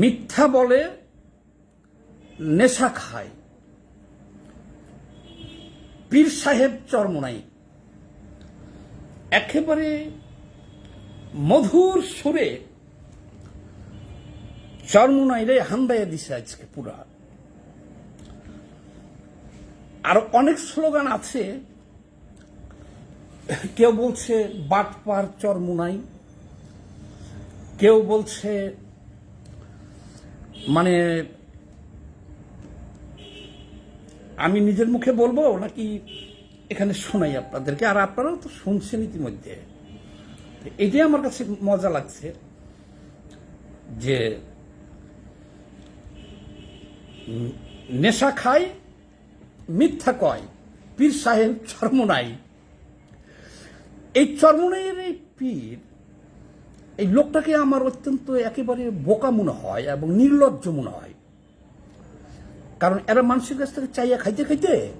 মিথ্যা বলে নেশা খায়। পীর সাহেব চরমনাই একেবারে মধুর সুরে চরমনাইরে হান্দাইয়া দিছে আজকে পুরা। আর অনেক স্লোগান আছে, কেউ বলছে, বাটপার চরমুনাই কেউ বলছে মানে আমি নিজের মুখে বলব নাকি এখানে শোনাই আপনাদেরকে? আর আপনারাও তো শুনছেন ইতিমধ্যে। এটাই আমার কাছে মজা লাগছে যে নেশা খায়, মিথ্যা কয়, পীর সাহেব চর্মনাই এই চর্মনাইয়ের এই পীর এই লোকটাকে আমার অত্যন্ত একেবারে বোকা মনে হয় এবং নির্লজ্জ মনে হয়। কারণ এরা মানুষের কাছ থেকে চাইয়া খাইতে খাইতে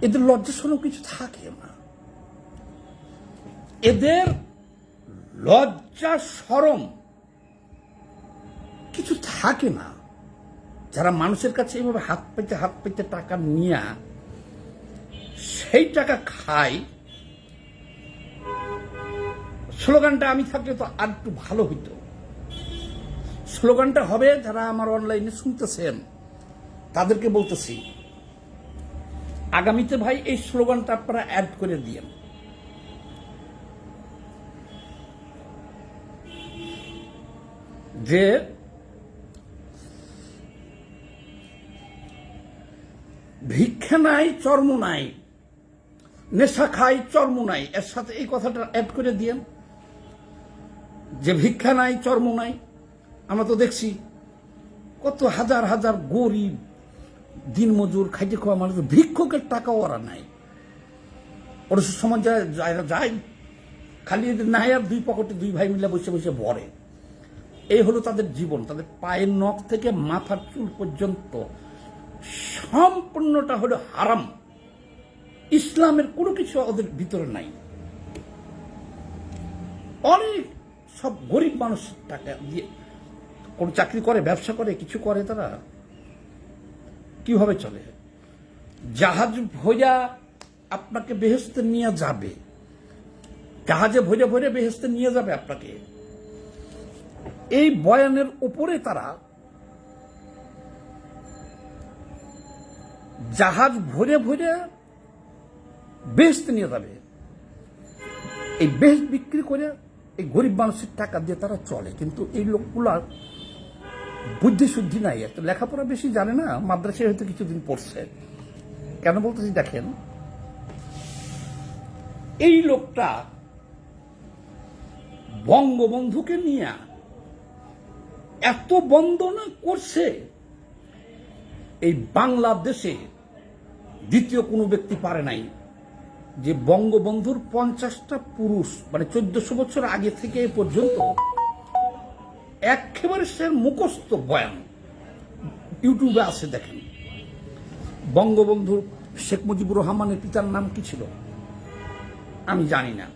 এদের লজ্জা সরম কিছু থাকে না। এদের লজ্জা সরম কিছু থাকে না। যারা মানুষের কাছে এইভাবে হাত পেতে হাত পেতে টাকা নিয়ে সেই টাকা খায় স্লোগানটা আমি থাকলে তো আর একটু ভালো হইতো। স্লোগানটা হবে, যারা আমার অনলাইনে শুনতেছেন, তাদেরকে বলতেছি, আগামীতে ভাই এই স্লোগানটা আপনারা অ্যাড করে দিয়েন। যে ভিক্ষা নাই, চর্ম নাই, নেশা খাই, চর্ম নাই, এর সাথে এই কথাটা অ্যাড করে দিয়েন। যে ভিক্ষা নাই, চর্ম নাই, আমরা তো দেখছি কত হাজার হাজার গরিব, দিনমজুর, খাইতে খাওয়া মানুষ, ভিক্ষকের টাকা ওরা নাই। ওরা সে সময় যায় খালি নাই আর দুই পকেটে দুই ভাই মিলে বসে বসে ভরে। এই হলো তাদের জীবন, তাদের পায়ের নখ থেকে মাথার চুল পর্যন্ত। সম্পূর্ণটা হলো হারাম। ইসলামের কোনো কিছু ওদের ভিতরে নাই। অনেক সব গরিব মানুষ টাকা দিয়ে কোন চাকরি করে, ব্যবসা করে, কিছু করে তারা, কীভাবে চলে? জাহাজ ভোজা আপনাকে বেহেস্তে নিয়ে যাবে। জাহাজে ভরে ভরে বেহেস্তে নিয়ে যাবে আপনাকে। এই বয়ানের উপরে তারা জাহাজ ভরে ভরে বেহেস্তে নিয়ে যাবে। এই বেশ বিক্রি করে এই গরিব মানুষের টাকা দিয়ে তারা চলে, কিন্তু এই লোকগুলার বুদ্ধি শুদ্ধি নাই। এত লেখাপড়া বেশি জানে না, মাদ্রাসায় হয়তো কিছুদিন পড়ছে। কেন বলতেছি, দেখেন, এই লোকটা বঙ্গবন্ধুকে নিয়ে এত বন্দনা করছে, এই বাংলাদেশে দ্বিতীয় কোনো ব্যক্তি পারে নাই। যে বঙ্গবন্ধুর পঞ্চাশটা পুরুষ মানে চোদ্দশো বছর আগে থেকে এ পর্যন্ত, একেবারে সে মুখস্থ বয়ান ইউটিউবে আছে দেখেন। বঙ্গবন্ধুর শেখ মুজিবুর রহমানের পিতার নাম কি ছিল? আমি জানি না।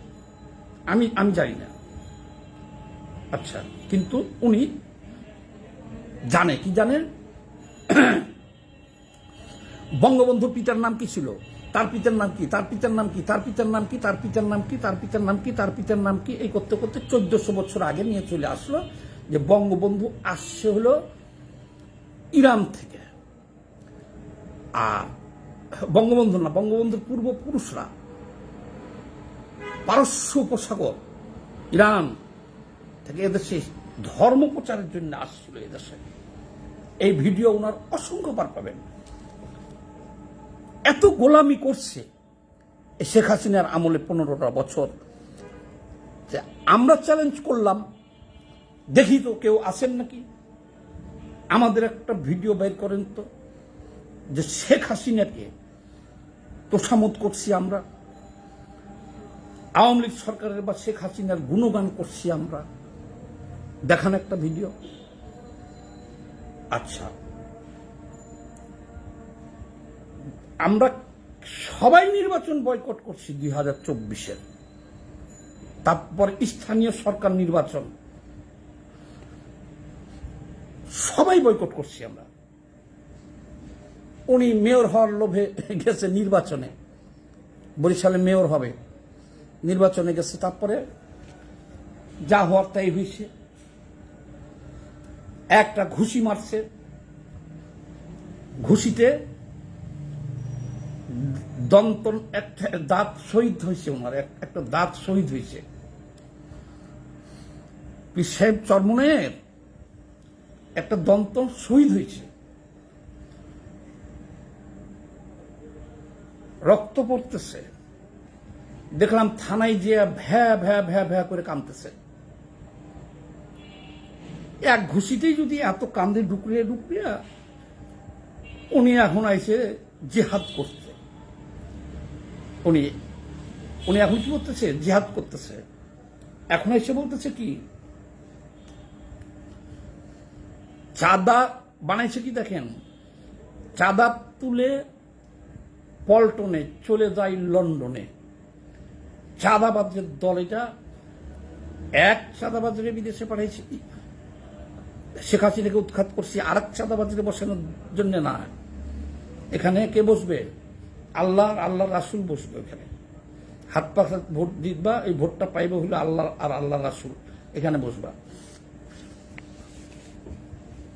আমি আমি জানি না। আচ্ছা কিন্তু উনি জানে, কি জানেন? বঙ্গবন্ধুর পিতার নাম কি ছিল? তার পিতার নাম কি? তার পিতার নাম কি? তার পিতার নাম কি? তার পিতার নাম কি? তার পিতার নাম কি? তার পিতার নাম কি? এই করতে করতে চোদ্দশো বছর আগে নিয়ে চলে আসলো যে বঙ্গবন্ধু আসছে হলো ইরান থেকে। আর বঙ্গবন্ধু না, বঙ্গবন্ধুর পূর্বপুরুষরা পারস্য উপসাগর, ইরান থেকে এদেশে ধর্ম প্রচারের জন্য আসছিল এদেশে এই ভিডিও ওনার অসংখ্যবার পাবেন। এত গোলামি করছে। শেখ হাসিনার আমলে পনেরোটা বছর। যে আমরা চ্যালেঞ্জ করলাম, দেখি তো কেউ আসেন নাকি? আমাদের একটা ভিডিও বের করেন তো, যে শেখ হাসিনাকে তোষামত করছি আমরা। আওয়ামী লীগ সরকারের বা শেখ হাসিনার গুণগান করছি আমরা। দেখান একটা ভিডিও আচ্ছা আমরা সবাই নির্বাচন বয়কট করছি দুই হাজার চব্বিশের। তারপর স্থানীয় সরকার নির্বাচন। সবাই বয়কট করছি আমরা। উনি মেয়র হওয়ার লোভে গেছে নির্বাচনে। বরিশালে মেয়র হবে। নির্বাচনে গেছে তারপরে যা হওয়ার তাই হয়েছে একটা ঘুষি মারছে। ঘুষিতে দন্তন দাঁত শহীদ হয়েছে ওনার একটা দাঁত শহীদ হয়েছে। সাহেব চরমনের একটা দন্ত শহীদ হয়েছে। রক্ত পড়তেছে। দেখলাম থানায় যে ভ্যা ভ্যা ভ্যা ভ্যা করে কাঁদতেছে। এক ঘুষিতেই যদি এত কান্দে ডুকরিয়ে ডুকরিয়া উনি এখন আইসে জেহাদ করতে উনি উনি এখন কি করতেছে? জেহাদ করতেছে। এখন এসে বলতেছে কি? চাঁদা বানাইছে কি দেখেন? চাঁদা তুলে পল্টনে চলে যায় লন্ডনে। চাঁদাবাজের দল এটা। এক চাঁদাবাজের বিদেশে পাঠাইছে। শেখ হাসিনাকে উৎখাত করছি আর এক চাঁদাবাজিতে বসানোর জন্য না। এখানে কে বসবে? আল্লাহ আল্লাহ রাসুল বসবে এখানে হাত পাখা ভোট দিবা এই ভোটটা পাইবে হলো আল্লাহ আর আল্লাহ রাসুল। এখানে বসবা।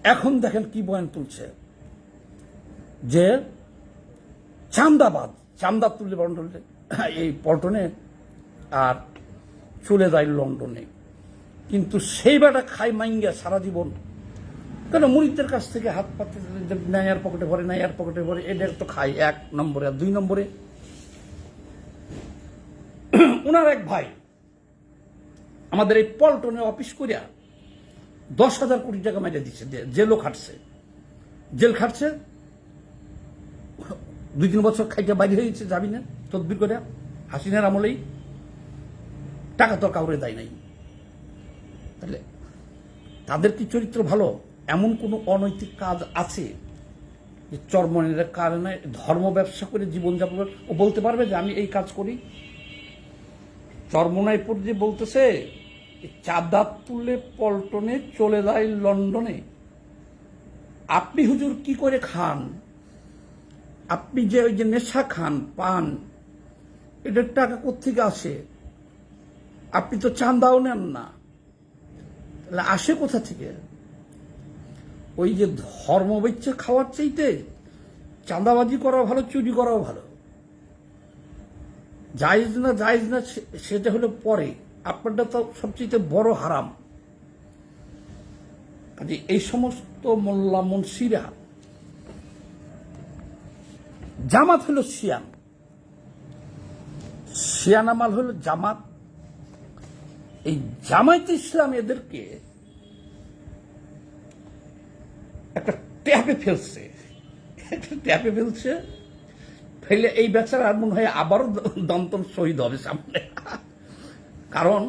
এখন দেখেন কি বয়ান তুলছে। যে চান্দাবাদ, চান্দা তুলে বন্টনে এই পল্টনে আর চলে যায় লন্ডনে। কিন্তু সেই বেটা খাই মাইঙ্গা সারা জীবন। কেন? মুরিদদের কাছ থেকে হাত পাতে নাইয়ার পকেটে ভরে নাইয়ার পকেটে ভরে এদের তো খাই এক নম্বরে আর দুই নম্বরে। ওনার এক ভাই আমাদের এই পল্টনে অফিস করিয়া দশ হাজার কোটি টাকা মেরে দিচ্ছে জেলও খাটছে। জেল খাটছে, দুই তিন বছর খাইতে বাইরে হয়েছে যাবি না তদবির করে হাসিনার আমলেই। টাকা তো কাউরে দেয় নাই। তাহলে তাদের কি চরিত্র ভালো? এমন কোনো অনৈতিক কাজ আছে যে চরমনের কারণে ধর্ম ব্যবসা করে জীবনযাপন ও বলতে পারবে যে আমি এই কাজ করি? চরমনাইপুর যে বলতেছে চাঁদা তুলে পল্টনে চলে যায় লন্ডনে। আপনি হুজুর কি করে খান? আপনি যে ওই যে নেশা খান, পান, এটার টাকা কোথেকে আসে? আপনি তো চান্দাও নেন না। তাহলে আসে কোথা থেকে? ওই যে ধর্ম বেচ্ছে খাওয়ার চাইতে চাঁদাবাজি করা ভালো, চুরি করাও ভালো। জায়েজ না জায়েজ না সেটা হলো পরে। আপনারটা তো সবচেয়ে বড় হারাম। কাজে এই সমস্ত মোল্লা মুন্সিরা, জামাত হলো শিয়ান শিয়ান আমাল হলো জামাত। এই জামায়াত ইসলাম এদেরকে একটা ট্যাপে ফেলছে। ট্যাপে ফেলছে, ফেলে এই বেচারা মনে হয় আবারও দন্তন শহীদ হবে সামনে। কারণ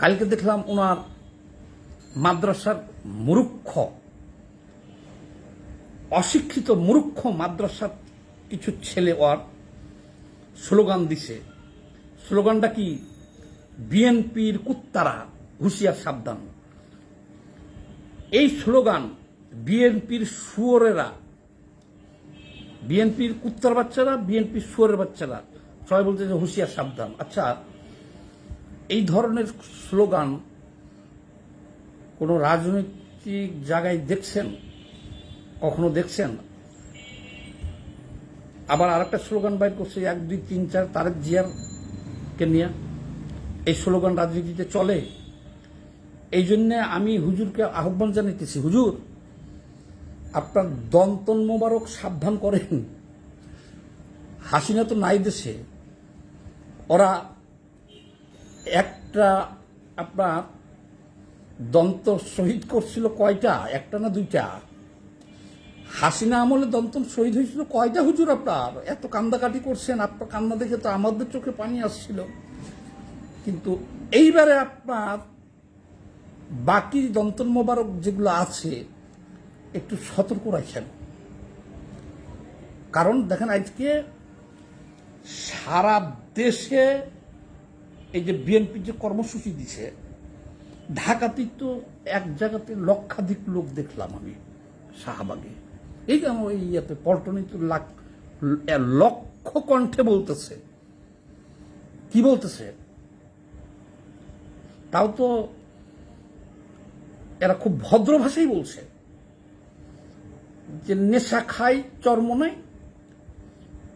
কালকে দেখলাম ওনার মাদ্রাসার মুরুক্ষ, অশিক্ষিত মূর্খ মাদ্রাসার কিছু ছেলে ওর স্লোগান দিছে। স্লোগানটা কি? বিএনপির কুত্তারা হুঁশিয়ার সাবধান। এই স্লোগান বিএনপির শুয়োরেরা, বিএনপির কুত্তার বাচ্চারা, বিএনপির শুয়োরের বাচ্চারা। সবাই বলতে যে হুঁশিয়ার, সাবধান। আচ্ছা এই ধরনের স্লোগান কোনো রাজনৈতিক জায়গায় দেখছেন? কখনো দেখছেন? আবার আরেকটা স্লোগান বাইর করছে, এক, দুই, তিন, চার, তারেক জিয়ার কে নিয়ে। এই স্লোগান রাজনীতিতে চলে। এই জন্য আমি হুজুরকে আহ্বান জানাইতেছি, হুজুর আপনার দন্তন মোবারক সাবধান করেন। হাসিনা তো নাই দেশে। ওরা একটা আপনার দন্ত শহীদ করছিল কয়টা? একটা না দুইটা? হাসিনা আমলে দন্তন শহীদ হয়েছিল কয়টা হুজুর আপনার? এত কান্দাকাটি করছেন আপনার কান্না দেখে তো আমাদের চোখে পানি আসছিল। কিন্তু এইবারে আপনার বাকি দন্তন মোবারক যেগুলো আছে একটু সতর্ক রাখেন। কারণ দেখেন আজকে সারা দেশে এই যে বিএনপি যে কর্মসূচি দিছে ঢাকাতেই তো এক জায়গাতে লক্ষাধিক লোক দেখলাম আমি শাহবাগে। এই যে আমার ওই ইয়েতে পল্টনে তো লাখ লক্ষ কণ্ঠে বলতেছে। কি বলতেছে? তাও তো এরা খুব ভদ্র ভাষাই বলছে। যে নেশা খাই চর্ম নাই,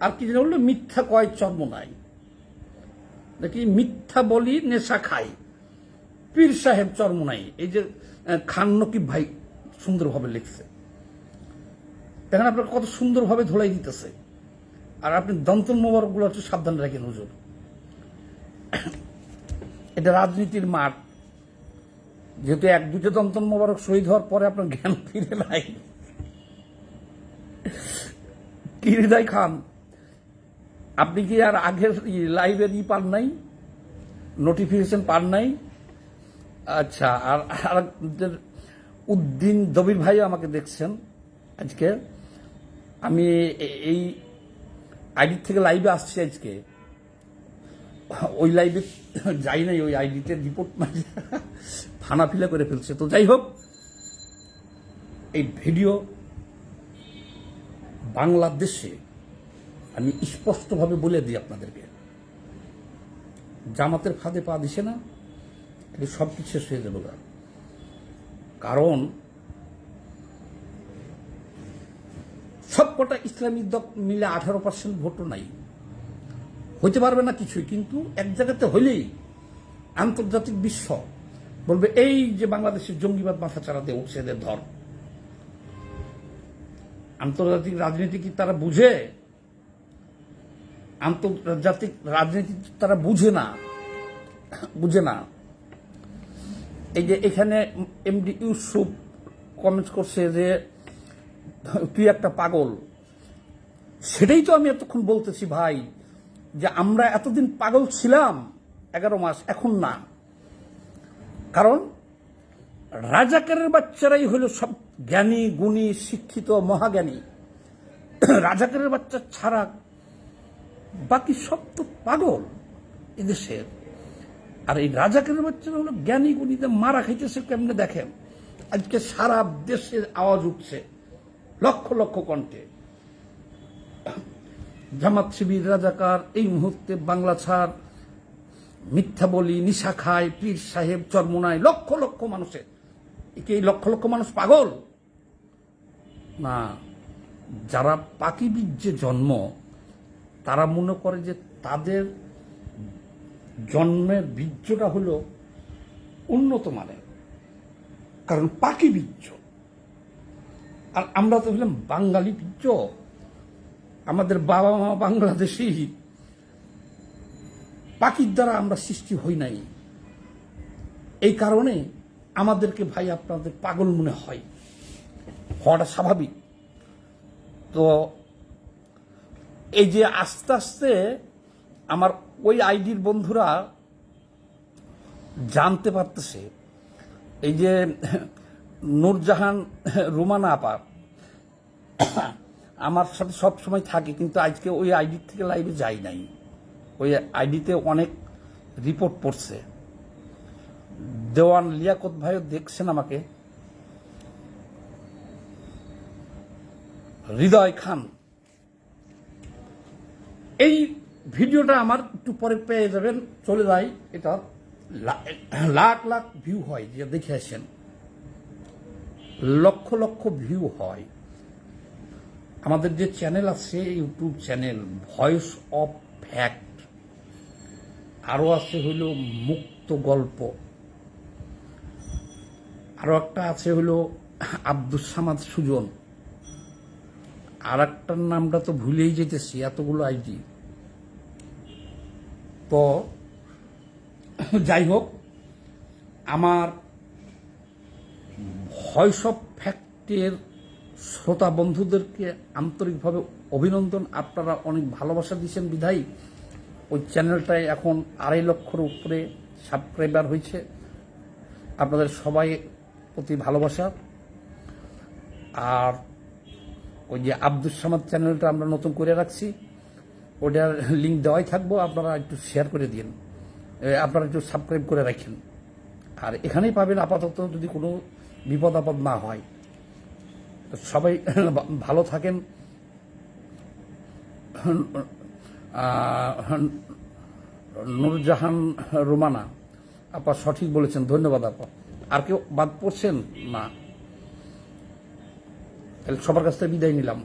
আর কি যেন বলল, মিথ্যা কয় চর্ম নাই। নাকি মিথ্যা বলি নেশা খাই পীর সাহেব চর্ম নাই। এই যে খান নকিব ভাই সুন্দরভাবে লিখছে। দেখেন আপনার কত সুন্দরভাবে ধোলাই দিতেছে। আর আপনি দন্তন মোবারকগুলো একটু সাবধানে রাখেন, হুজুর। এটা রাজনীতির মাঠ। যেহেতু এক দুটো দন্তন মোবারক শহীদ হওয়ার পরে আপনার জ্ঞান ফিরে নাই। কি হৃদয় খান আপনি কি আর আগের লাইভের ই পান নাই? নোটিফিকেশন পান নাই? আচ্ছা আর আর উদ্দিন দবির ভাই আমাকে দেখছেন আজকে। আমি এই আইডি থেকে লাইভে আসছি আজকে। ওই লাইভে যাই নাই, ওই আইডিতে রিপোর্ট ফানা ফিলা করে ফেলছে। তো যাই হোক, এই ভিডিও বাংলাদেশে আমি স্পষ্টভাবে বলে দিই আপনাদেরকে, জামাতের ফাঁদে পা দিছে না এটা সব কিছু শেষ হয়ে যাবে। কারণ সবকটা ইসলামী দল মিলে আঠারো পার্সেন্ট ভোটও নাই হইতে পারবে না কিছুই, কিন্তু এক জায়গাতে হইলেই আন্তর্জাতিক বিশ্ব বলবে, এই যে বাংলাদেশের জঙ্গিবাদ মাথা চাড়াতে উঠছে এদের ধর আন্তর্জাতিক রাজনীতি কি তারা বুঝে? আন্তর্জাতিক রাজনীতি তারা বুঝে না। বুঝে না। এই যে এখানে এমডি ইউসুফ কমেন্ট করছে যে, তুই একটা পাগল। সেটাই তো আমি এতক্ষণ বলতেছি ভাই, যে আমরা এতদিন পাগল ছিলাম এগারো মাস, এখন না। কারণ রাজাকারের বাচ্চারাই হলো সব জ্ঞানী, গুণী, শিক্ষিত, মহাজ্ঞানী। রাজাকারের বাচ্চা ছাড়া বাকি সব তো পাগল এদেশের। আর এই রাজাকারের বাচ্চারা হলো জ্ঞানী গুণীতে মারা খাইতেছে কেমনে দেখেন? আজকে সারা দেশের আওয়াজ উঠছে, লক্ষ লক্ষ কণ্ঠে। জামাত শিবির রাজাকার, এই মুহূর্তে বাংলা ছাড়, মিথ্যা বলি, নিশা খায়, পীর সাহেব, চরমোনায়, লক্ষ লক্ষ মানুষের। কি এই লক্ষ লক্ষ মানুষ পাগল। না, যারা পাকি বীর্যে জন্ম, তারা মনে করে যে তাদের জন্মের বীর্যটা হলো উন্নত মানের। কারণ পাকি বীর্য। আর আমরা তো হলাম বাঙালি বীর্য। আমাদের বাবা মা বাংলাদেশি। পাখির দ্বারা আমরা সৃষ্টি হই নাই। এই কারণে আমাদেরকে ভাই আপনাদের পাগল মনে হয়। হওয়াটা স্বাভাবিক। তো এই যে আস্তে আস্তে আমার ওই আইডির বন্ধুরা জানতে পারতেছে, এই যে নূরজাহান, রুমানা আপা, আমার সাথে সব সময় থাকে, কিন্তু আজকে ওই আইডির থেকে লাইভে যাই নাই। ওই আইডিতে অনেক রিপোর্ট পড়ছে। দেওয়ান লিয়াকত ভাইও দেখছেন আমাকে? হৃদয় খান। এই ভিডিওটা আমার একটু পরে পেয়ে যাবেন, চলে যায় এটা লাখ লাখ ভিউ হয়, যে দেখে আসেন। লক্ষ লক্ষ ভিউ হয়। আমাদের যে চ্যানেল আছে, YouTube channel voice of fact আরও আছে হইল মুক্ত গল্প। আরও একটা আছে হলো আব্দুল সামাদ সুজন। আর একটার নামটা তো ভুলেই যেতেছি, এতগুলো আইডি তো যাই হোক, আমার ভয়েস অফ ফ্যাক্টের শ্রোতা বন্ধুদেরকে আন্তরিকভাবে অভিনন্দন। আপনারা অনেক ভালোবাসা দিয়েছেন বিধায়ী ওই চ্যানেলটায় এখন আড়াই লক্ষর উপরে সাবস্ক্রাইবার হয়েছে। আপনাদের সবাই প্রতি ভালোবাসা। আর ওই যে আব্দুল সামাদ চ্যানেলটা আমরা নতুন করে রাখছি। ওটার লিঙ্ক দেওয়াই থাকব, আপনারা একটু শেয়ার করে দিন। আপনারা একটু সাবস্ক্রাইব করে রাখেন। আর এখানেই পাবেন আপাতত যদি কোনো বিপদ আপদ না হয়। সবাই ভালো থাকেন। নুরজাহান রোমানা, আপা সঠিক বলেছেন। ধন্যবাদ, আপা। আর কেউ বাদ পড়ছেন না। তাহলে সবার কাছ থেকে বিদায় নিলাম।